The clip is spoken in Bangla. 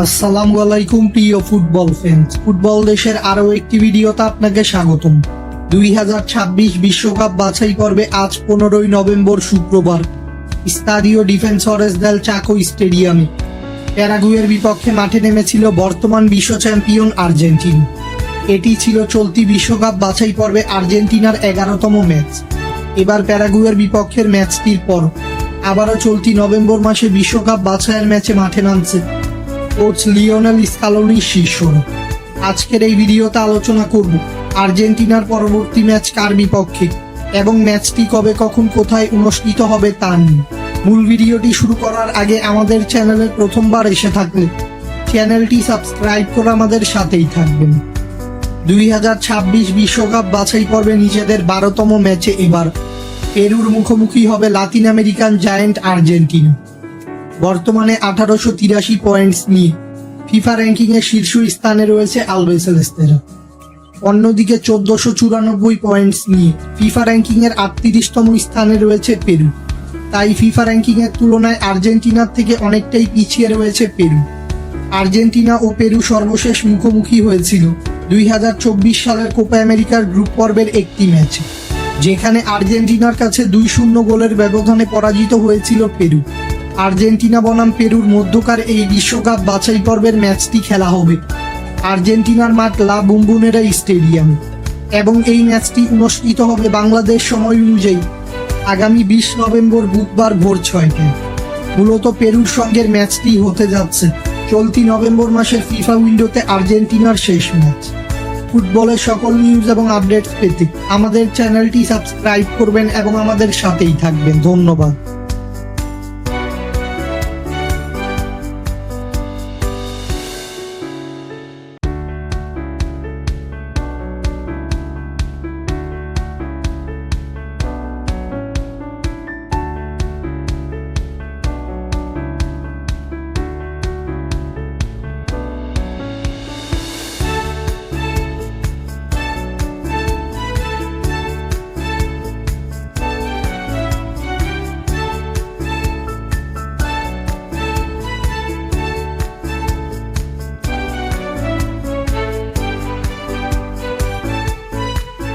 আসসালামু আলাইকুম, প্রিয় ফুটবল ফ্যান্স ফুটবল দেশের আরও একটি ভিডিওতে আপনাকে স্বাগতম। দুই হাজার ছাব্বিশ বিশ্বকাপ বাছাই পর্বে আজ পনেরোই নভেম্বর শুক্রবার, স্তাদিও ডিফেন্সরেস দেল চাকো স্টেডিয়ামে। প্যারাগুয়ের বিপক্ষে মাঠে নেমেছিল বর্তমান বিশ্ব চ্যাম্পিয়ন আর্জেন্টিনা। এটি ছিল চলতি বিশ্বকাপ বাছাই পর্বে আর্জেন্টিনার এগারোতম ম্যাচ। এবার প্যারাগুয়ের বিপক্ষের ম্যাচটির পর, আবারও চলতি নভেম্বর মাসে বিশ্বকাপ বাছাইয়ের ম্যাচে মাঠে নামছে। কোচ লিওনেল স্কালোনির শিষ্যরা আজকের এই ভিডিওতে আলোচনা করব আর্জেন্টিনার পরবর্তী ম্যাচ কার বিপক্ষে এবং ম্যাচটি কবে, কখন, কোথায় অনুষ্ঠিত হবে তা নিয়ে। মূল ভিডিওটি শুরু করার আগে আমাদের চ্যানেলে প্রথমবার এসে থাকলে চ্যানেলটি সাবস্ক্রাইব করে আমাদের সাথেই থাকবেন। দুই হাজার ছাব্বিশ বিশ্বকাপ বাছাই পর্বে নিজেদের বারোতম ম্যাচে এবার পেরুর মুখোমুখি হবে লাতিন আমেরিকান জায়েন্ট আর্জেন্টিনা। বর্তমানে আঠারোশো তিরাশি পয়েন্টস নিয়ে ফিফা র্যাঙ্কিং এর শীর্ষ স্থানে রয়েছে আলবেসেলেস্তেরা অন্যদিকে চোদ্দশো চুরানব্বই পয়েন্টস নিয়ে ফিফা র্যাঙ্কিং এর আটত্রিশতম স্থানে রয়েছে পেরু তাই ফিফা র্যাঙ্কিং এর তুলনায় আর্জেন্টিনার থেকে অনেকটাই পিছিয়ে রয়েছে পেরু আর্জেন্টিনা ও পেরু সর্বশেষ মুখোমুখি হয়েছিল দুই হাজার চব্বিশ সালের কোপা আমেরিকার গ্রুপ পর্বের একটি ম্যাচে যেখানে আর্জেন্টিনার কাছে দুই শূন্য গোলের ব্যবধানে পরাজিত হয়েছিল পেরু আর্জেন্টিনা বনাম পেরুর মধ্যকার এই বিশ্বকাপ বাছাই পর্বের ম্যাচটি খেলা হবে। আর্জেন্টিনার মাঠ লা বুম্বুনেরা স্টেডিয়াম। এবং এই ম্যাচটি অনুষ্ঠিত হবে বাংলাদেশ সময় অনুযায়ী আগামী বিশ নভেম্বর বুধবার ভোর ছয়টায়। মূলত পেরুর সঙ্গের ম্যাচটি হতে যাচ্ছে চলতি নভেম্বর মাসের ফিফা উইন্ডোতে আর্জেন্টিনার শেষ ম্যাচ। ফুটবলের সকল নিউজ এবং আপডেটস পেতে আমাদের চ্যানেলটি সাবস্ক্রাইব করবেন এবং আমাদের সাথেই থাকবেন। ধন্যবাদ।